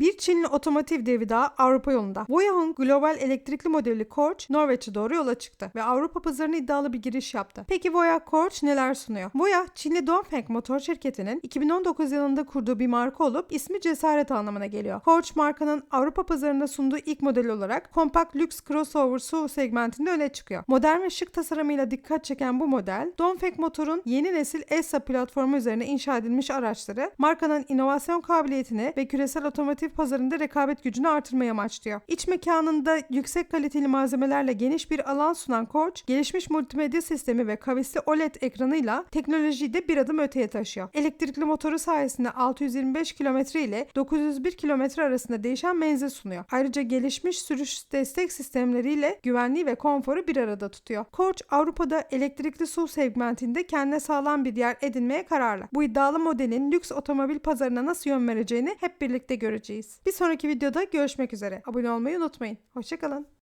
Bir Çinli otomotiv devi daha Avrupa yolunda. Voyah'ın global elektrikli modeli Korç Norveç'e doğru yola çıktı ve Avrupa pazarına iddialı bir giriş yaptı. Peki Voyah Korç neler sunuyor? Voyah, Çinli Dongfeng motor şirketinin 2019 yılında kurduğu bir marka olup ismi cesaret anlamına geliyor. Korç markanın Avrupa pazarında sunduğu ilk model olarak kompakt lüks crossover SUV segmentinde öne çıkıyor. Modern ve şık tasarımıyla dikkat çeken bu model, Dongfeng motorun yeni nesil ESA platformu üzerine inşa edilmiş araçları, markanın inovasyon kabiliyetini ve küresel otomotiv pazarında rekabet gücünü artırmayı amaçlıyor. İç mekanında yüksek kaliteli malzemelerle geniş bir alan sunan Korç, gelişmiş multimedya sistemi ve kavisli OLED ekranıyla teknolojiyi de bir adım öteye taşıyor. Elektrikli motoru sayesinde 625 km ile 901 km arasında değişen menzil sunuyor. Ayrıca gelişmiş sürüş destek sistemleriyle güvenliği ve konforu bir arada tutuyor. Korç Avrupa'da elektrikli SUV segmentinde kendine sağlam bir yer edinmeye kararlı. Bu iddialı modelin lüks otomobil pazarına nasıl yön vereceğini hep birlikte göreceğiz. Bir sonraki videoda görüşmek üzere. Abone olmayı unutmayın. Hoşçakalın.